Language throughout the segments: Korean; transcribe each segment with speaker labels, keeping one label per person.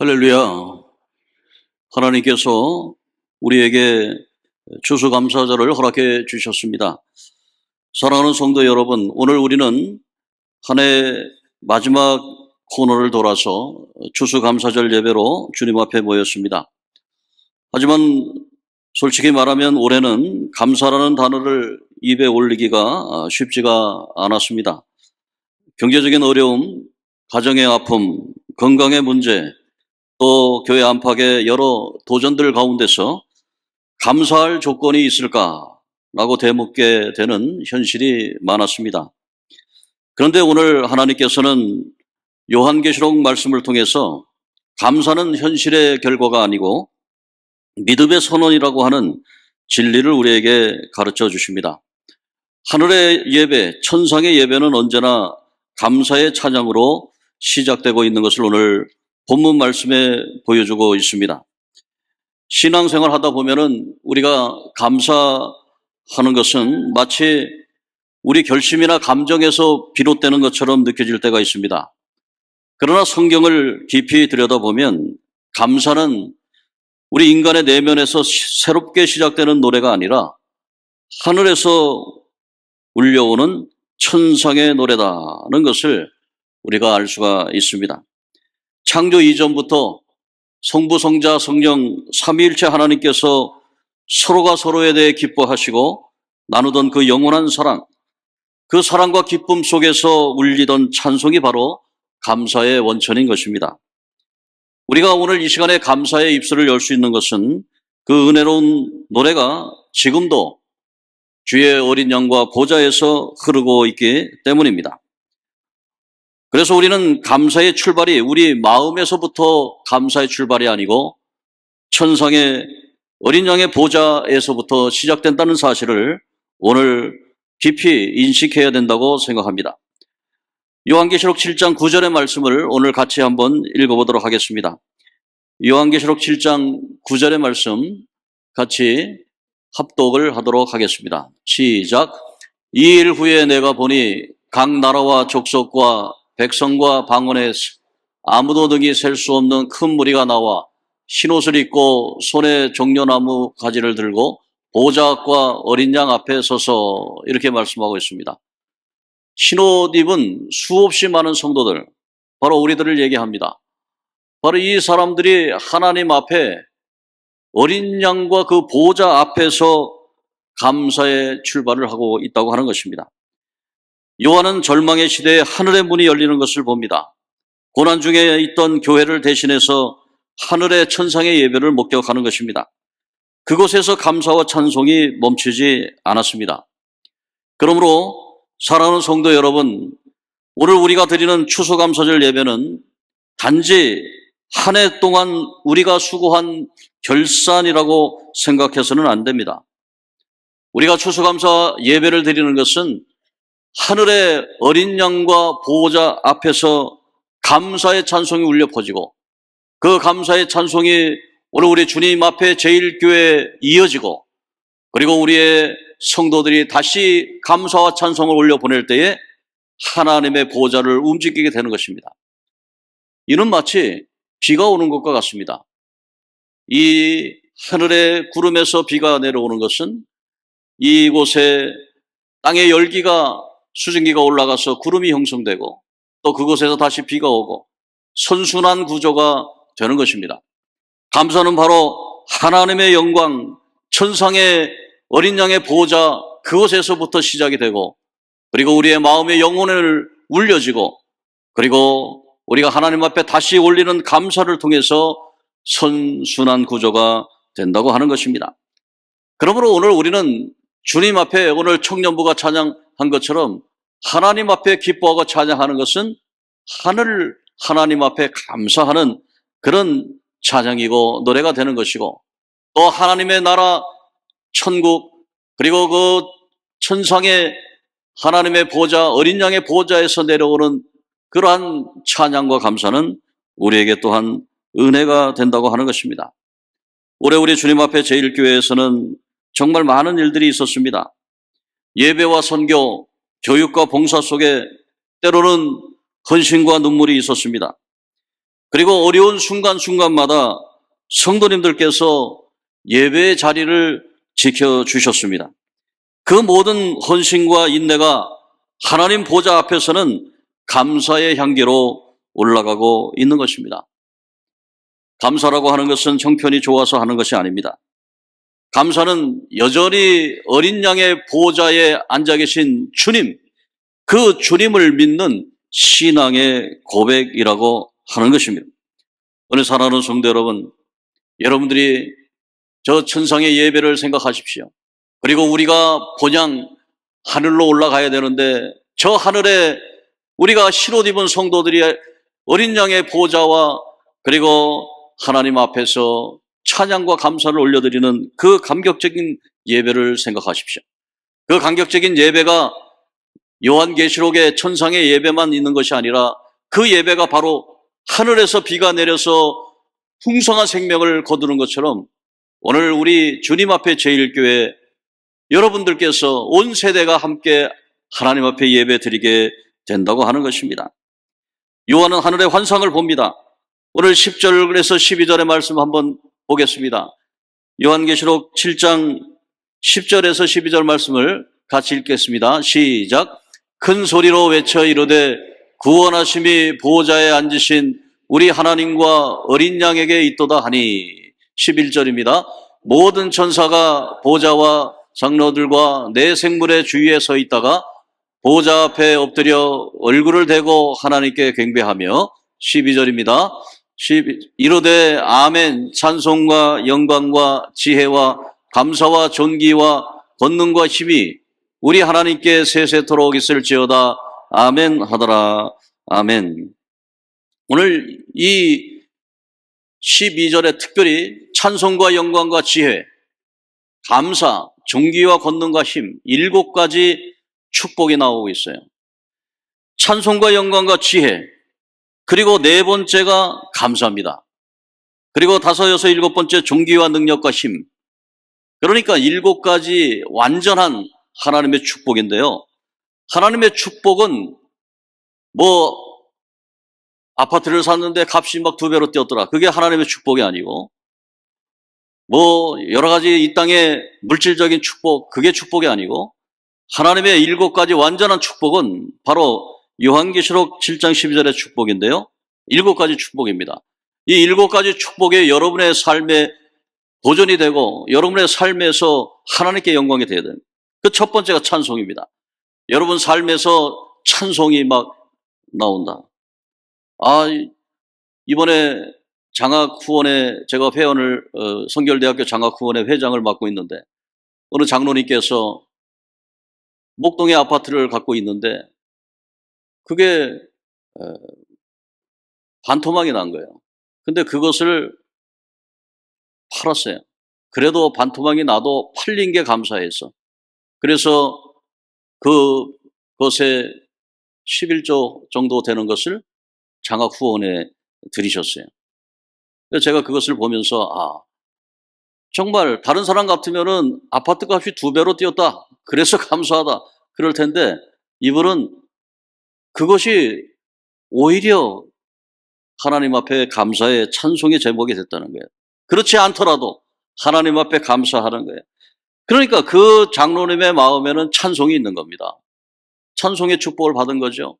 Speaker 1: 할렐루야. 하나님께서 우리에게 추수감사절을 허락해 주셨습니다. 사랑하는 성도 여러분, 오늘 우리는 한 해 마지막 코너를 돌아서 추수감사절 예배로 주님 앞에 모였습니다. 하지만 솔직히 말하면 올해는 감사라는 단어를 입에 올리기가 쉽지가 않았습니다. 경제적인 어려움, 가정의 아픔, 건강의 문제, 또 교회 안팎의 여러 도전들 가운데서 감사할 조건이 있을까라고 되묻게 되는 현실이 많았습니다. 그런데 오늘 하나님께서는 요한계시록 말씀을 통해서 감사는 현실의 결과가 아니고 믿음의 선언이라고 하는 진리를 우리에게 가르쳐 주십니다. 하늘의 예배, 천상의 예배는 언제나 감사의 찬양으로 시작되고 있는 것을 오늘 본문 말씀에 보여주고 있습니다. 신앙생활 하다 보면은 우리가 감사하는 것은 마치 우리 결심이나 감정에서 비롯되는 것처럼 느껴질 때가 있습니다. 그러나 성경을 깊이 들여다보면 감사는 우리 인간의 내면에서 시- 새롭게 시작되는 노래가 아니라 하늘에서 울려오는 천상의 노래다는 것을 우리가 알 수가 있습니다. 창조 이전부터 성부, 성자, 성령, 삼위일체 하나님께서 서로가 서로에 대해 기뻐하시고 나누던 그 영원한 사랑, 그 사랑과 기쁨 속에서 울리던 찬송이 바로 감사의 원천인 것입니다. 우리가 오늘 이 시간에 감사의 입술을 열 수 있는 것은 그 은혜로운 노래가 지금도 주의 어린 양과 보좌에서 흐르고 있기 때문입니다. 그래서 우리는 감사의 출발이 우리 마음에서부터 감사의 출발이 아니고 천상의 어린 양의 보좌에서부터 시작된다는 사실을 오늘 깊이 인식해야 된다고 생각합니다. 요한계시록 7장 9절의 말씀을 오늘 같이 한번 읽어보도록 하겠습니다. 요한계시록 7장 9절의 말씀 같이 합독을 하도록 하겠습니다. 시작. 이 일 후에 내가 보니 각 나라와 족속과 백성과 방언에 아무도 능히 셀 수 없는 큰 무리가 나와 흰옷을 입고 손에 종려나무 가지를 들고 보좌 앞과 어린 양 앞에 서서 이렇게 말씀하고 있습니다. 흰옷 입은 수없이 많은 성도들, 바로 우리들을 얘기합니다. 바로 이 사람들이 하나님 앞에 어린 양과 그 보좌 앞에서 감사의 출발을 하고 있다고 하는 것입니다. 요한은 절망의 시대에 하늘의 문이 열리는 것을 봅니다. 고난 중에 있던 교회를 대신해서 하늘의 천상의 예배를 목격하는 것입니다. 그곳에서 감사와 찬송이 멈추지 않았습니다. 그러므로 사랑하는 성도 여러분, 오늘 우리가 드리는 추수감사절 예배는 단지 한 해 동안 우리가 수고한 결산이라고 생각해서는 안 됩니다. 우리가 추수감사 예배를 드리는 것은 하늘의 어린 양과 보호자 앞에서 감사의 찬송이 울려 퍼지고 그 감사의 찬송이 오늘 우리 주님 앞에 제일교회에 이어지고 그리고 우리의 성도들이 다시 감사와 찬송을 올려 보낼 때에 하나님의 보호자를 움직이게 되는 것입니다. 이는 마치 비가 오는 것과 같습니다. 이 하늘의 구름에서 비가 내려오는 것은 이곳에 땅의 열기가 수증기가 올라가서 구름이 형성되고 또 그곳에서 다시 비가 오고 선순환 구조가 되는 것입니다. 감사는 바로 하나님의 영광, 천상의 어린 양의 보호자 그곳에서부터 시작이 되고 그리고 우리의 마음의 영혼을 울려지고 그리고 우리가 하나님 앞에 다시 올리는 감사를 통해서 선순환 구조가 된다고 하는 것입니다. 그러므로 오늘 우리는 주님 앞에 오늘 청년부가 찬양한 것처럼 하나님 앞에 기뻐하고 찬양하는 것은 하늘 하나님 앞에 감사하는 그런 찬양이고 노래가 되는 것이고 또 하나님의 나라 천국 그리고 그 천상의 하나님의 보좌 어린 양의 보좌에서 내려오는 그러한 찬양과 감사는 우리에게 또한 은혜가 된다고 하는 것입니다. 올해 우리 주님 앞에 제일교회에서는 정말 많은 일들이 있었습니다. 예배와 선교, 교육과 봉사 속에 때로는 헌신과 눈물이 있었습니다. 그리고 어려운 순간순간마다 성도님들께서 예배의 자리를 지켜주셨습니다. 그 모든 헌신과 인내가 하나님 보좌 앞에서는 감사의 향기로 올라가고 있는 것입니다. 감사라고 하는 것은 형편이 좋아서 하는 것이 아닙니다. 감사는 여전히 어린 양의 보좌에 앉아 계신 주님, 그 주님을 믿는 신앙의 고백이라고 하는 것입니다. 오늘 사랑하는 성도 여러분, 여러분들이 저 천상의 예배를 생각하십시오. 그리고 우리가 본향 하늘로 올라가야 되는데 저 하늘에 우리가 실옷 입은 성도들이 어린 양의 보좌와 그리고 하나님 앞에서 찬양과 감사를 올려드리는 그 감격적인 예배를 생각하십시오. 그 감격적인 예배가 요한계시록의 천상의 예배만 있는 것이 아니라 그 예배가 바로 하늘에서 비가 내려서 풍성한 생명을 거두는 것처럼 오늘 우리 주님 앞에 제일교회 여러분들께서 온 세대가 함께 하나님 앞에 예배 드리게 된다고 하는 것입니다. 요한은 하늘의 환상을 봅니다. 오늘 10절에서 12절의 말씀 한번 보겠습니다. 요한계시록 7장 10절에서 12절 말씀을 같이 읽겠습니다. 시작. 큰 소리로 외쳐 이르되 구원하심이 보호자에 앉으신 우리 하나님과 어린 양에게 있도다 하니 11절입니다. 모든 천사가 보좌와 장로들과 내 생물의 주위에 서 있다가 보좌 앞에 엎드려 얼굴을 대고 하나님께 경배하며 12절입니다. 12, 이르되 아멘. 찬송과 영광과 지혜와 감사와 존귀와 권능과 힘이 우리 하나님께 세세토록 있을지어다. 아멘 하더라. 아멘. 오늘 이 12절에 특별히 찬송과 영광과 지혜 감사 존귀와 권능과 힘 일곱 가지 축복이 나오고 있어요. 찬송과 영광과 지혜 그리고 네 번째가 감사입니다. 그리고 다섯, 여섯, 일곱 번째 종기와 능력과 힘. 그러니까 일곱 가지 완전한 하나님의 축복인데요. 하나님의 축복은 뭐 아파트를 샀는데 값이 막 두 배로 뛰었더라. 그게 하나님의 축복이 아니고 뭐 여러 가지 이 땅의 물질적인 축복 그게 축복이 아니고 하나님의 일곱 가지 완전한 축복은 바로 요한계시록 7장 12절의 축복인데요. 일곱 가지 축복입니다. 이 일곱 가지 축복이 여러분의 삶에 도전이 되고 여러분의 삶에서 하나님께 영광이 되어야 됩니다. 그 첫 번째가 찬송입니다. 여러분 삶에서 찬송이 막 나온다. 아, 이번에 장학후원회, 제가 회원을, 어, 성결대학교 장학후원회 회장을 맡고 있는데, 어느 장로님께서 목동의 아파트를 갖고 있는데, 그게 어, 반토막이 난 거예요. 근데 그것을 팔았어요. 그래도 반토막이 나도 팔린 게 감사해서. 그래서 그 것에 11조 정도 되는 것을 장학 후원에 들이셨어요. 제가 그것을 보면서 아 정말 다른 사람 같으면은 아파트 값이 두 배로 뛰었다. 그래서 감사하다. 그럴 텐데 이분은 그것이 오히려 하나님 앞에 감사의 찬송의 제목이 됐다는 거예요. 그렇지 않더라도 하나님 앞에 감사하는 거예요. 그러니까 그 장로님의 마음에는 찬송이 있는 겁니다. 찬송의 축복을 받은 거죠.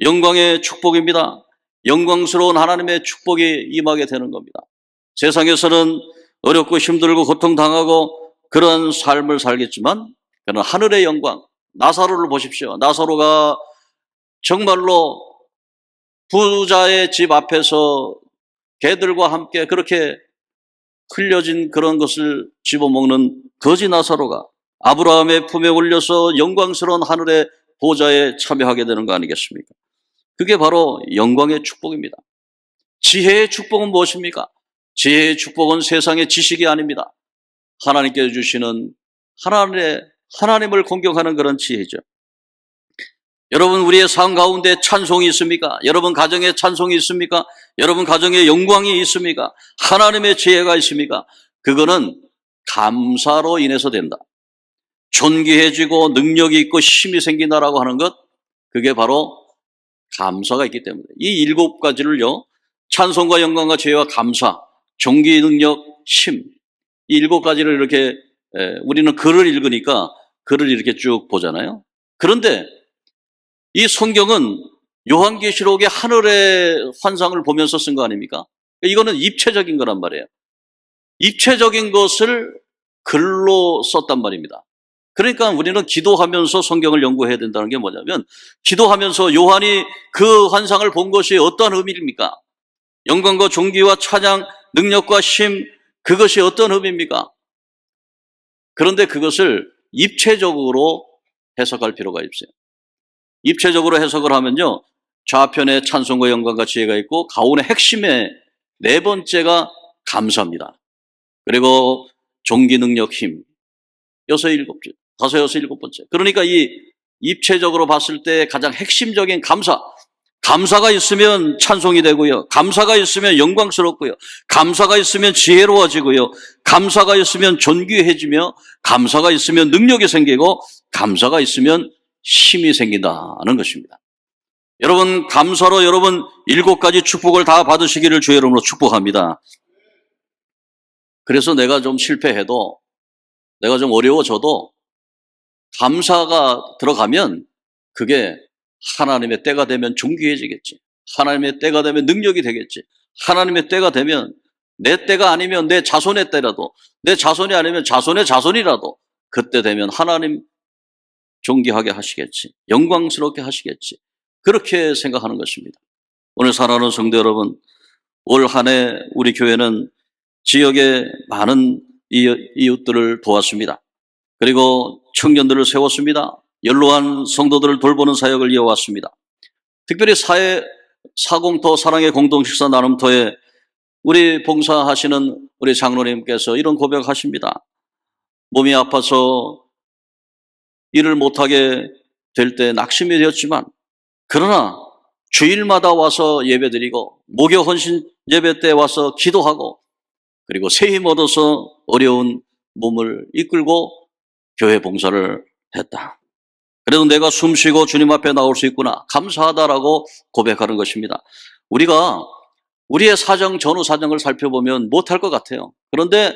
Speaker 1: 영광의 축복입니다. 영광스러운 하나님의 축복이 임하게 되는 겁니다. 세상에서는 어렵고 힘들고 고통당하고 그런 삶을 살겠지만 그는 하늘의 영광, 나사로를 보십시오. 나사로가 정말로 부자의 집 앞에서 개들과 함께 그렇게 흘려진 그런 것을 집어먹는 거지 나사로가 아브라함의 품에 올려서 영광스러운 하늘의 보좌에 참여하게 되는 거 아니겠습니까? 그게 바로 영광의 축복입니다. 지혜의 축복은 무엇입니까? 지혜의 축복은 세상의 지식이 아닙니다. 하나님께서 주시는 하나님의, 하나님을 공경하는 그런 지혜죠. 여러분 우리의 삶 가운데 찬송이 있습니까? 여러분 가정에 찬송이 있습니까? 여러분 가정에 영광이 있습니까? 하나님의 지혜가 있습니까? 그거는 감사로 인해서 된다. 존귀해지고 능력이 있고 힘이 생긴다라고 하는 것 그게 바로 감사가 있기 때문에 이 일곱 가지를요 찬송과 영광과 죄와 감사, 종기 능력, 심. 이 일곱 가지를 이렇게 에, 우리는 글을 읽으니까 글을 이렇게 쭉 보잖아요. 그런데 이 성경은 요한계시록의 하늘의 환상을 보면서 쓴 거 아닙니까? 이거는 입체적인 거란 말이에요. 입체적인 것을 글로 썼단 말입니다. 그러니까 우리는 기도하면서 성경을 연구해야 된다는 게 뭐냐면 기도하면서 요한이 그 환상을 본 것이 어떤 의미입니까? 영광과 존귀와 찬양, 능력과 심 그것이 어떤 의미입니까? 그런데 그것을 입체적으로 해석할 필요가 있어요. 입체적으로 해석을 하면요. 좌편에 찬송과 영광과 지혜가 있고 가운데 핵심에 네 번째가 감사입니다. 그리고 종기 능력 힘. 여섯 일곱 째, 다섯 여섯 일곱 번째. 그러니까 이 입체적으로 봤을 때 가장 핵심적인 감사. 감사가 있으면 찬송이 되고요. 감사가 있으면 영광스럽고요. 감사가 있으면 지혜로워지고요. 감사가 있으면 존귀해지며 감사가 있으면 능력이 생기고 감사가 있으면 힘이 생긴다는 것입니다. 여러분 감사로 여러분 일곱 가지 축복을 다 받으시기를 주의 이름으로 축복합니다. 그래서 내가 좀 실패해도 내가 좀 어려워져도 감사가 들어가면 그게 하나님의 때가 되면 존귀해지겠지. 하나님의 때가 되면 능력이 되겠지. 하나님의 때가 되면 내 때가 아니면 내 자손의 때라도 내 자손이 아니면 자손의 자손이라도 그때 되면 하나님 존귀하게 하시겠지. 영광스럽게 하시겠지. 그렇게 생각하는 것입니다. 오늘 사랑하는 성도 여러분, 올 한 해 우리 교회는 지역의 많은 이웃들을 도왔습니다. 그리고 청년들을 세웠습니다. 연로한 성도들을 돌보는 사역을 이어왔습니다. 특별히 사회 사공터 사랑의 공동식사 나눔터에 우리 봉사하시는 우리 장로님께서 이런 고백하십니다. 몸이 아파서 일을 못하게 될 때 낙심이 되었지만 그러나 주일마다 와서 예배드리고 목요 헌신 예배 때 와서 기도하고 그리고 새 힘 얻어서 어려운 몸을 이끌고 교회 봉사를 했다. 그래도 내가 숨 쉬고 주님 앞에 나올 수 있구나. 감사하다라고 고백하는 것입니다. 우리가 우리의 사정, 전후 사정을 살펴보면 못할 것 같아요. 그런데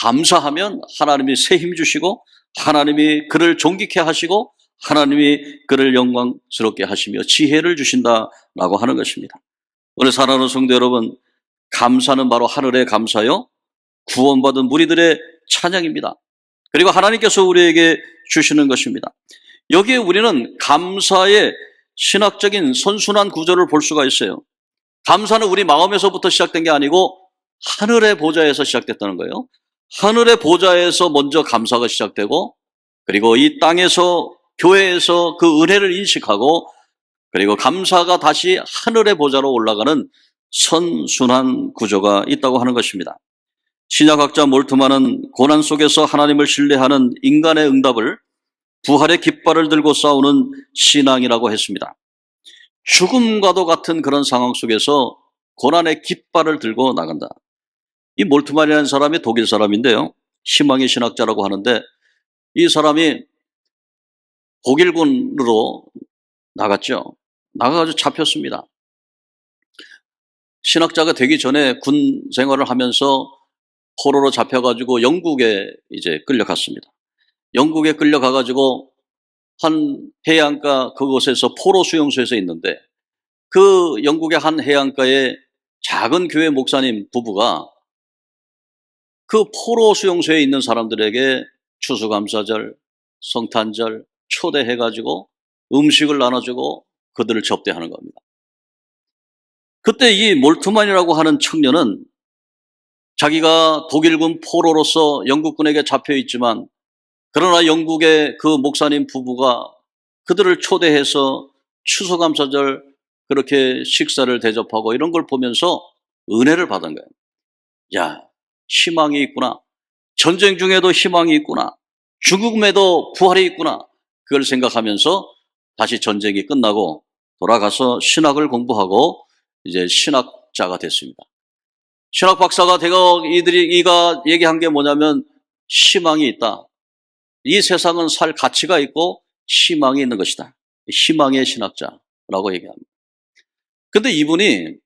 Speaker 1: 감사하면 하나님이 새 힘 주시고 하나님이 그를 존귀케 하시고 하나님이 그를 영광스럽게 하시며 지혜를 주신다라고 하는 것입니다. 오늘 사랑하는 성도 여러분, 감사는 바로 하늘의 감사요. 구원받은 무리들의 찬양입니다. 그리고 하나님께서 우리에게 주시는 것입니다. 여기에 우리는 감사의 신학적인 선순환 구조를 볼 수가 있어요. 감사는 우리 마음에서부터 시작된 게 아니고 하늘의 보좌에서 시작됐다는 거예요. 하늘의 보좌에서 먼저 감사가 시작되고 그리고 이 땅에서 교회에서 그 은혜를 인식하고 그리고 감사가 다시 하늘의 보좌로 올라가는 선순환 구조가 있다고 하는 것입니다. 신약학자 몰트만은 고난 속에서 하나님을 신뢰하는 인간의 응답을 부활의 깃발을 들고 싸우는 신앙이라고 했습니다. 죽음과도 같은 그런 상황 속에서 고난의 깃발을 들고 나간다. 이 몰트만이라는 사람이 독일 사람인데요. 희망의 신학자라고 하는데 이 사람이 독일군으로 나갔죠. 나가가지고 잡혔습니다. 신학자가 되기 전에 군 생활을 하면서 포로로 잡혀가지고 영국에 이제 끌려갔습니다. 영국에 끌려가가지고 한 해안가 그곳에서 포로 수용소에서 있는데 그 영국의 한 해안가에 작은 교회 목사님 부부가 그 포로 수용소에 있는 사람들에게 추수감사절, 성탄절 초대해가지고 음식을 나눠주고 그들을 접대하는 겁니다. 그때 이 몰트만이라고 하는 청년은 자기가 독일군 포로로서 영국군에게 잡혀 있지만 그러나 영국의 그 목사님 부부가 그들을 초대해서 추수감사절 그렇게 식사를 대접하고 이런 걸 보면서 은혜를 받은 거예요. 야, 희망이 있구나. 전쟁 중에도 희망이 있구나. 죽음에도 부활이 있구나. 그걸 생각하면서 다시 전쟁이 끝나고 돌아가서 신학을 공부하고 이제 신학자가 됐습니다. 신학 박사가 되고 이들이 이가 얘기한 게 뭐냐면 희망이 있다. 이 세상은 살 가치가 있고 희망이 있는 것이다. 희망의 신학자라고 얘기합니다. 근데 이분이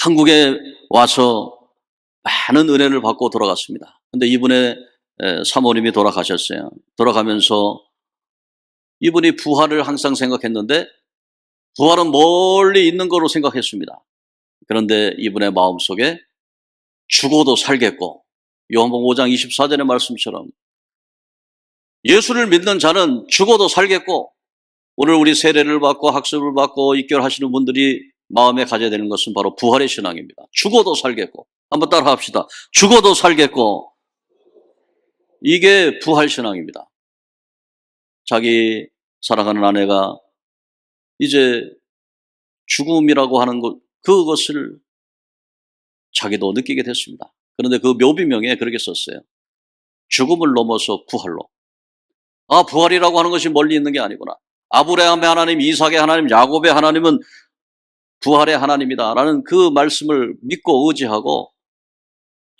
Speaker 1: 한국에 와서 많은 은혜를 받고 돌아갔습니다. 근데 이분의 에, 사모님이 돌아가셨어요. 돌아가면서 이분이 부활을 항상 생각했는데 부활은 멀리 있는 거로 생각했습니다. 그런데 이분의 마음 속에 죽어도 살겠고 요한복음 5장 24절의 말씀처럼 예수를 믿는 자는 죽어도 살겠고 오늘 우리 세례를 받고 학습을 받고 입결하시는 분들이 마음에 가져야 되는 것은 바로 부활의 신앙입니다. 죽어도 살겠고 한번 따라 합시다. 죽어도 살겠고 이게 부활 신앙입니다. 자기 사랑하는 아내가 이제 죽음이라고 하는 것 그것을 자기도 느끼게 됐습니다. 그런데 그 묘비명에 그렇게 썼어요. 죽음을 넘어서 부활로. 아, 부활이라고 하는 것이 멀리 있는 게 아니구나. 아브라함의 하나님, 이삭의 하나님, 야곱의 하나님은 부활의 하나님이다. 라는 그 말씀을 믿고 의지하고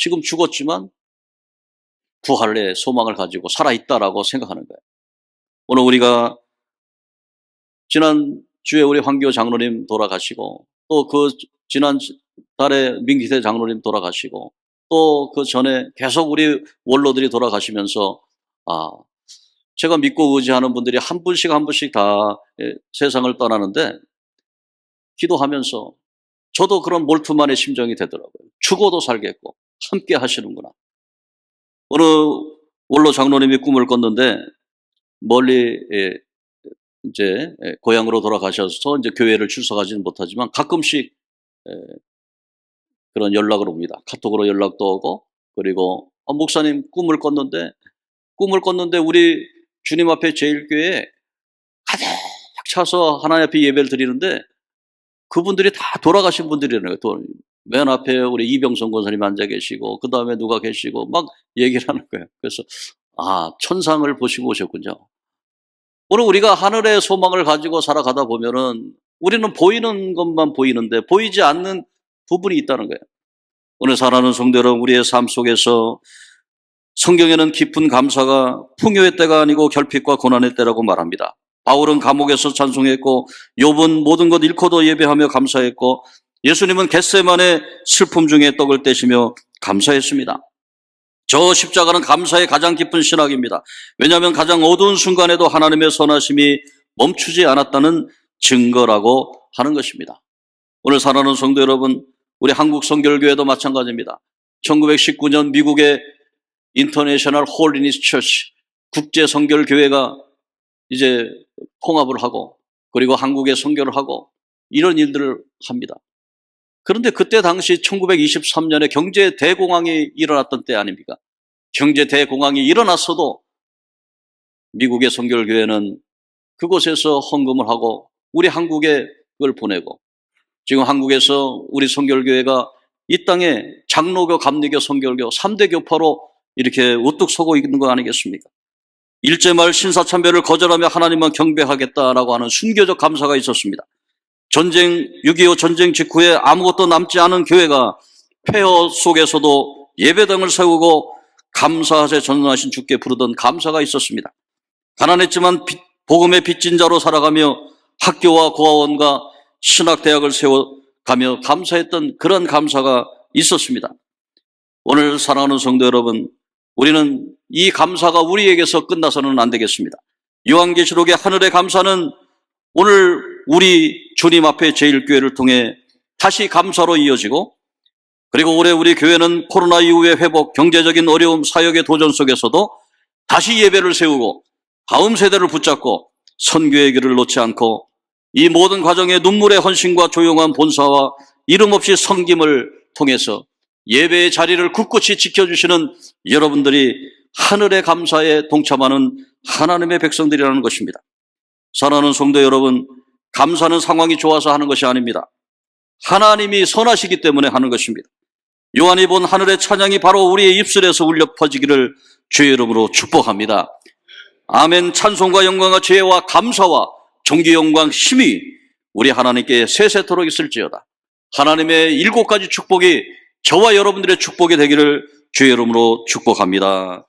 Speaker 1: 지금 죽었지만 부활의 소망을 가지고 살아있다라고 생각하는 거예요. 오늘 우리가 지난 주에 우리 황교 장로님 돌아가시고 또 그 지난 달에 민기태 장로님 돌아가시고 또 그 전에 계속 우리 원로들이 돌아가시면서 아 제가 믿고 의지하는 분들이 한 분씩 한 분씩 다 예, 세상을 떠나는데 기도하면서 저도 그런 몰투만의 심정이 되더라고요. 죽어도 살겠고 함께 하시는구나. 어느 원로 장로님이 꿈을 꿨는데 멀리 예, 이제 예, 고향으로 돌아가셔서 이제 교회를 출석하지는 못하지만 가끔씩 예, 그런 연락을 옵니다. 카톡으로 연락도 오고 그리고 아, 목사님 꿈을 꿨는데 꿈을 꿨는데 우리 주님 앞에 제일교회에 가득 차서 하나님 앞에 예배를 드리는데 그분들이 다 돌아가신 분들이라는 거예요. 맨 앞에 우리 이병선 권사님 앉아 계시고 그 다음에 누가 계시고 막 얘기를 하는 거예요. 그래서 아 천상을 보시고 오셨군요. 오늘 우리가 하늘의 소망을 가지고 살아가다 보면은 우리는 보이는 것만 보이는데 보이지 않는 부분이 있다는 거예요. 오늘 성도 여러분, 우리의 삶 속에서 성경에는 깊은 감사가 풍요의 때가 아니고 결핍과 고난의 때라고 말합니다. 바울은 감옥에서 찬송했고 욥은 모든 것 잃고도 예배하며 감사했고 예수님은 겟세만의 슬픔 중에 떡을 떼시며 감사했습니다. 저 십자가는 감사의 가장 깊은 신학입니다. 왜냐하면 가장 어두운 순간에도 하나님의 선하심이 멈추지 않았다는 증거라고 하는 것입니다. 오늘 사랑하는 성도 여러분, 우리 한국 성결교회도 마찬가지입니다. 1919년 미국의 인터내셔널 홀리니스 처치 국제 성결교회가 이제 통합을 하고 그리고 한국에 선교를 하고 이런 일들을 합니다. 그런데 그때 당시 1923년에 경제 대공황이 일어났던 때 아닙니까? 경제 대공황이 일어났어도 미국의 선결교회는 그곳에서 헌금을 하고 우리 한국에 그걸 보내고 지금 한국에서 우리 선결교회가 이 땅에 장로교, 감리교, 선결교 3대 교파로 이렇게 우뚝 서고 있는 거 아니겠습니까? 일제말 신사참배를 거절하며 하나님만 경배하겠다라고 하는 순교적 감사가 있었습니다. 전쟁, 6.25 전쟁 직후에 아무것도 남지 않은 교회가 폐허 속에서도 예배당을 세우고 감사하세 전능하신 주께 부르던 감사가 있었습니다. 가난했지만 빚- 복음의 빚진 자로 살아가며 학교와 고아원과 신학대학을 세워가며 감사했던 그런 감사가 있었습니다. 오늘 사랑하는 성도 여러분, 우리는 이 감사가 우리에게서 끝나서는 안 되겠습니다. 요한계시록의 하늘의 감사는 오늘 우리 주님 앞에 제일교회를 통해 다시 감사로 이어지고 그리고 올해 우리 교회는 코로나 이후의 회복, 경제적인 어려움, 사역의 도전 속에서도 다시 예배를 세우고 다음 세대를 붙잡고 선교의 길을 놓지 않고 이 모든 과정에 눈물의 헌신과 조용한 본사와 이름 없이 섬김을 통해서 예배의 자리를 굳굳이 지켜주시는 여러분들이 하늘의 감사에 동참하는 하나님의 백성들이라는 것입니다. 사랑하는 성도 여러분, 감사는 상황이 좋아서 하는 것이 아닙니다. 하나님이 선하시기 때문에 하는 것입니다. 요한이 본 하늘의 찬양이 바로 우리의 입술에서 울려 퍼지기를 주의 이름으로 축복합니다. 아멘 찬송과 영광과 죄와 감사와 존귀 영광 힘이 우리 하나님께 세세토록 있을지어다. 하나님의 일곱 가지 축복이 저와 여러분들의 축복이 되기를 주의 이름으로 축복합니다.